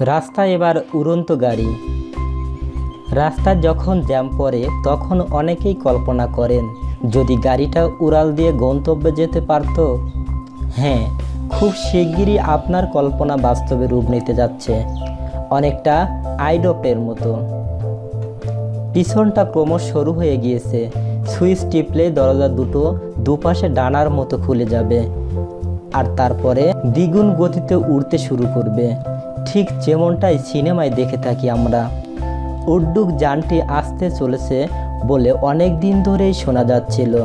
রাস্তা এবার উড়ন্ত গাড়ি। রাস্তা যখন জ্যাম পড়ে, তখন অনেকেই কল্পনা করেন, যদি গাড়িটা উড়াল দিয়ে গন্তব্যে যেতে পারত। হ্যাঁ খুব শিগগিরই আপনার কল্পনা বাস্তবে রূপ নিতে যাচ্ছে। অনেকটা আইডপের মতো। পিছনটা ক্রমশ সরু হয়ে গিয়েছে। সুইচ টিপলে দরজা দুটো দুপাশে ডানার মতো খুলে যাবে। আর তারপরে দ্বিগুণ গতিতে উড়তে শুরু করবে। ঠিক যেমনটাই সিনেমায় দেখে থাকি আমরা। উড্ডুক যানটি আসতে চলেছে বলে অনেক দিন ধরেই শোনা যাচ্ছিল।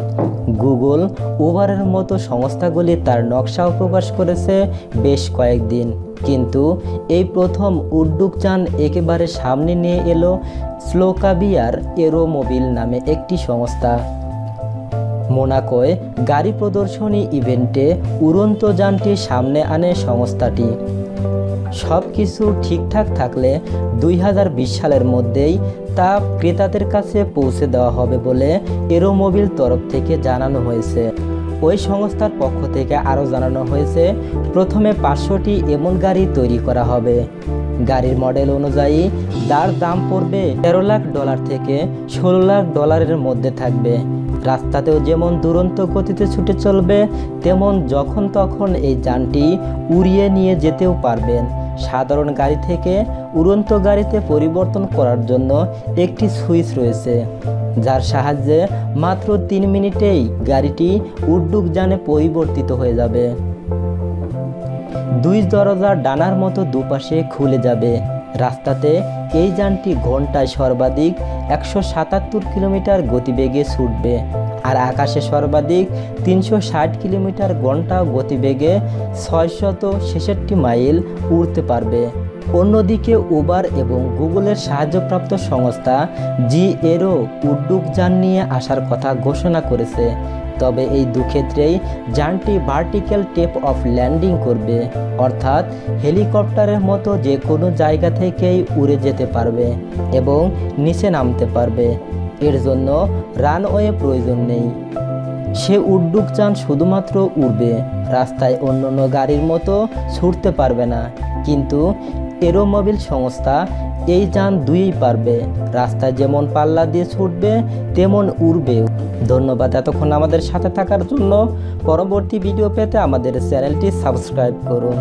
গুগল, উবারের মতো সংস্থাগুলি তার নকশাও প্রকাশ করেছে বেশ কয়েকদিন। কিন্তু এই প্রথম উড্ডুক যান একেবারে সামনে নিয়ে এলো স্লোকাবিয়ার এরোমোবিল নামে একটি সংস্থা। মোনাকোয় গাড়ি প্রদর্শনী ইভেন্টে উড়ন্ত যানটি সামনে আনে সংস্থাটি। সব কিছু ঠিকঠাক থাকলে দুই হাজার বিশ সালের মধ্যেই তা ক্রেতাদের কাছে পৌঁছে দেওয়া হবে বলে এরোমোবিল তরফ থেকে জানানো হয়েছে। ওই সংস্থার পক্ষ থেকে আরও জানানো হয়েছে, প্রথমে পাঁচশোটি এমন গাড়ি তৈরি করা হবে। গাড়ির মডেল অনুযায়ী, তার দাম পড়বে তেরো লাখ ডলার থেকে ষোলো লাখ ডলারের মধ্যে থাকবে। রাস্তাতেও যেমন দুরন্ত গতিতে ছুটে চলবে, তেমন যখন তখন এই যানটি উড়িয়ে নিয়ে যেতেও পারবেন। সাধারণ গাড়ি থেকে উড়ন্ত গাড়িতে পরিবর্তন করার জন্য একটি সুইচ রয়েছে, যার সাহায্যে মাত্র তিন মিনিটেই গাড়িটি উড্ডুক যানে পরিবর্তিত হয়ে যাবে। দুই দরজার ডানার মতো দুপাশে খুলে যাবে। রাস্তাতে এই যানটি ঘন্টায় সর্বাধিক একশো সাতাত্তর কিলোমিটার গতিবেগে ছুটবে আর আকাশে সর্বাধিক তিনশো ষাট কিলোমিটার ঘণ্টা গতিবেগে ছয়শত ছেষট্টি মাইল উড়তে পারবে। অন্যদিকে উবার এবং গুগলের সাহায্যপ্রাপ্ত সংস্থা জি এরও উড্ডুক যান নিয়ে আসার কথা ঘোষণা করেছে। তবে এই দুক্ষেত্রেই যানটি ভার্টিক্যাল টেপ অফ ল্যান্ডিং করবে, অর্থাৎ হেলিকপ্টারের মতো যে কোনো জায়গা থেকেই উড়ে যেতে পারবে এবং নিচে নামতে পারবে। এর জন্য রানওয়ে প্রয়োজন নেই। সে উড্ডুক যান শুধুমাত্র উড়বে, রাস্তায় অন্য অন্য গাড়ির মতো ছুটতে পারবে না। কিন্তু এরোমোবিল সংস্থা এই যান দুইই পারবে। রাস্তায় যেমন পাল্লা দিয়ে ছুটবে, তেমন উড়বেও। ধন্যবাদ এতক্ষণ আমাদের সাথে থাকার জন্য। পরবর্তী ভিডিও পেতে আমাদের চ্যানেলটি সাবস্ক্রাইব করুন।